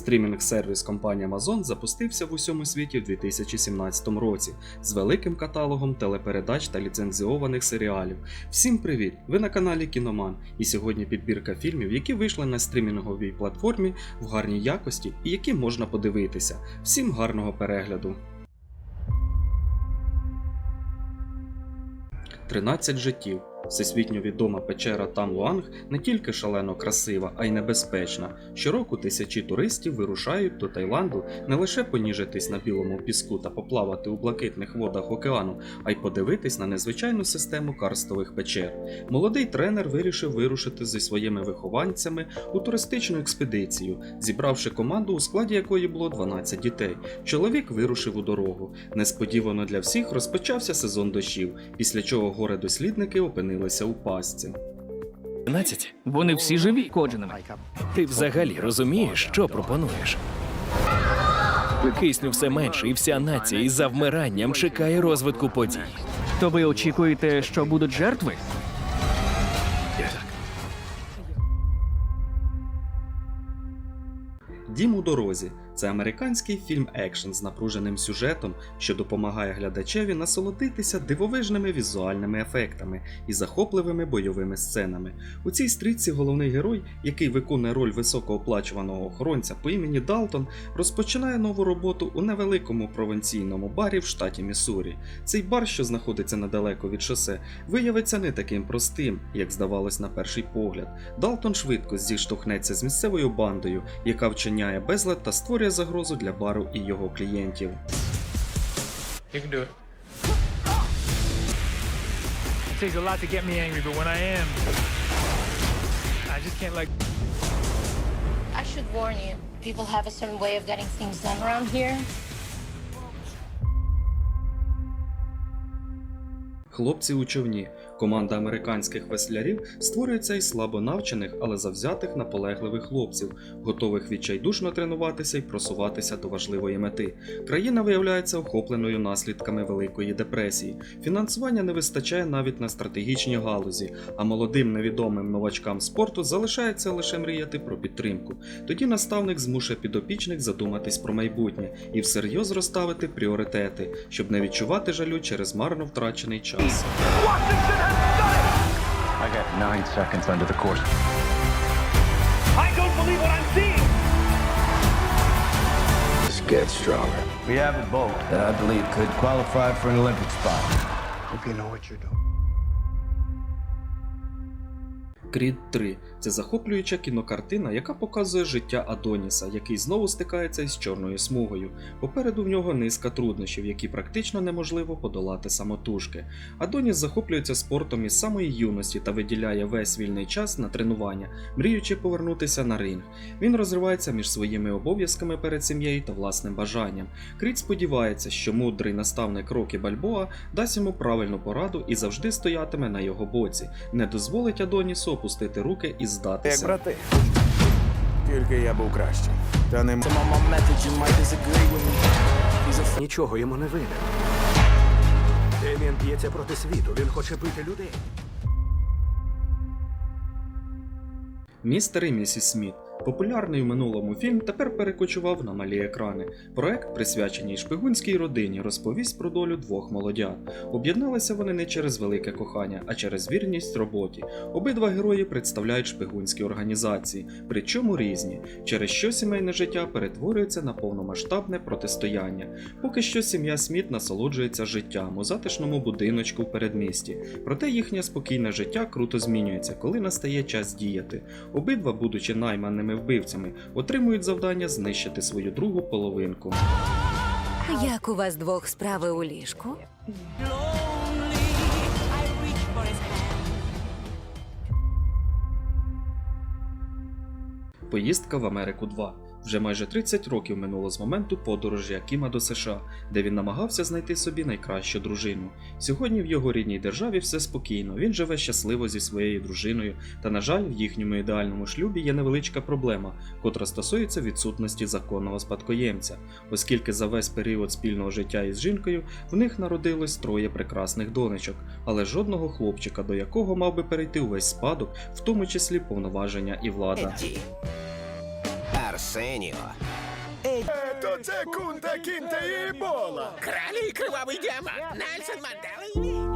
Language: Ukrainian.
Стрімінг-сервіс компанії Amazon запустився в усьому світі в 2017 році з великим каталогом телепередач та ліцензіованих серіалів. Всім привіт! Ви на каналі Кіноман, і сьогодні підбірка фільмів, які вийшли на стрімінговій платформі в гарній якості і які можна подивитися. Всім гарного перегляду! 13 життів. Всесвітньо відома печера Тамлуанг не тільки шалено красива, а й небезпечна. Щороку тисячі туристів вирушають до Таїланду не лише поніжитись на білому піску та поплавати у блакитних водах океану, а й подивитись на незвичайну систему карстових печер. Молодий тренер вирішив вирушити зі своїми вихованцями у туристичну експедицію, зібравши команду, у складі якої було 12 дітей. Чоловік вирушив у дорогу. Несподівано для всіх розпочався сезон дощів, після чого горе-дослідники опинилися у пастці. 12? Вони всі живі кодженими. Ти взагалі розумієш, що пропонуєш? Кисню все менше, і вся нація із завмиранням чекає розвитку подій. То ви очікуєте, що будуть жертви? Дім у дорозі це американський фільм екшн з напруженим сюжетом, що допомагає глядачеві насолодитися дивовижними візуальними ефектами і захопливими бойовими сценами. У цій стрічці головний герой, який виконує роль високооплачуваного охоронця по імені Далтон, розпочинає нову роботу у невеликому провінційному барі в штаті Міссурі. Цей бар, що знаходиться недалеко від шосе, виявиться не таким простим, як здавалось на перший погляд. Далтон швидко зіштовхнеться з місцевою бандою, яка вчиняє безлад та створює загрозу для бару і його клієнтів. I should warn you, people have a certain way of getting things done around here. Хлопці у човні. Команда американських веслярів створюється із слабо навчених, але завзятих наполегливих хлопців, готових відчайдушно тренуватися і просуватися до важливої мети. Країна виявляється охопленою наслідками Великої депресії. Фінансування не вистачає навіть на стратегічні галузі, а молодим невідомим новачкам спорту залишається лише мріяти про підтримку. Тоді наставник змушує підопічних задуматись про майбутнє і всерйоз розставити пріоритети, щоб не відчувати жалю через марно втрачений час. I got nine seconds under the course. I don't believe what I'm seeing! Just get stronger. We have a boat. That I believe could qualify for an Olympic spot. Hope you know what you're doing. Крід 3 це захоплююча кінокартина, яка показує життя Адоніса, який знову стикається із чорною смугою. Попереду в нього низка труднощів, які практично неможливо подолати самотужки. Адоніс захоплюється спортом із самої юності та виділяє весь вільний час на тренування, мріючи повернутися на ринг. Він розривається між своїми обов'язками перед сім'єю та власним бажанням. Крід сподівається, що мудрий наставник Рокі Бальбоа дасть йому правильну пораду і завжди стоятиме на його боці, не дозволить Адонісу опустити руки і Як здатися. брати. Тільки я був кращий. Та не Нічого йому не вийде. Деміан б'ється проти світу, він хоче бити людей. Містер і місіс Сміт. Популярний у минулому фільм тепер перекочував на малі екрани. Проект, присвячений шпигунській родині, розповість про долю двох молодят. Об'єдналися вони не через велике кохання, а через вірність роботі. Обидва герої представляють шпигунські організації, причому різні, через що сімейне життя перетворюється на повномасштабне протистояння. Поки що сім'я Сміт насолоджується життям у затишному будиночку в передмісті. Проте їхнє спокійне життя круто змінюється, коли настає час діяти. Обидва, будучи найманими вбивцями, отримують завдання знищити свою другу половинку. Як у вас двох справи у ліжку? Поїздка в Америку 2. Вже майже 30 років минуло з моменту подорожі Акіма до США, де він намагався знайти собі найкращу дружину. Сьогодні в його рідній державі все спокійно. Він живе щасливо зі своєю дружиною, та, на жаль, в їхньому ідеальному шлюбі є невеличка проблема, котра стосується відсутності законного спадкоємця, оскільки за весь період спільного життя із жінкою в них народилось троє прекрасних донечок, але жодного хлопчика, до якого мав би перейти увесь спадок, в тому числі повноваження і влада. Арсеніо. То це кунта кінта і ебола. Кралі кривавий діамант. Нельсон Манделі.